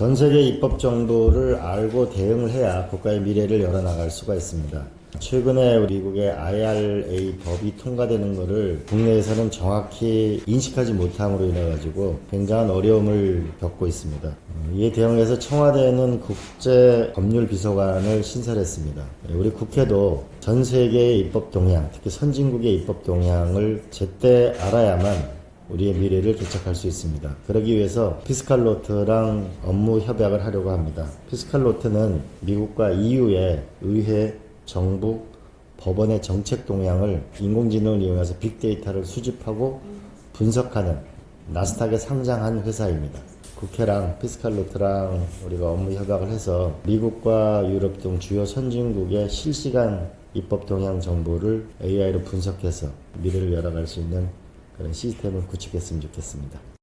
전 세계 입법 정보를 알고 대응을 해야 국가의 미래를 열어나갈 수가 있습니다. 최근에 우리 미국의 IRA 법이 통과되는 것을 국내에서는 정확히 인식하지 못함으로 인해 가지고 굉장한 어려움을 겪고 있습니다. 어, 이에 대응해서 청와대는 국제 법률 비서관을 신설했습니다. 네, 우리 국회도 전 세계의 입법 동향, 특히 선진국의 입법 동향을 제때 알아야만 우리의 미래를 개척할 수 있습니다. 그러기 위해서 피스칼노트랑 업무 협약을 하려고 합니다. 피스칼노트는 미국과 EU의 의회, 정부, 법원의 정책 동향을 인공지능을 이용해서 빅데이터를 수집하고 분석하는 나스닥에 상장한 회사입니다. 국회랑 피스칼노트랑 우리가 업무 협약을 해서 미국과 유럽 등 주요 선진국의 실시간 입법 동향 정보를 AI로 분석해서 미래를 열어갈 수 있는 그런 시스템을 구축했으면 좋겠습니다.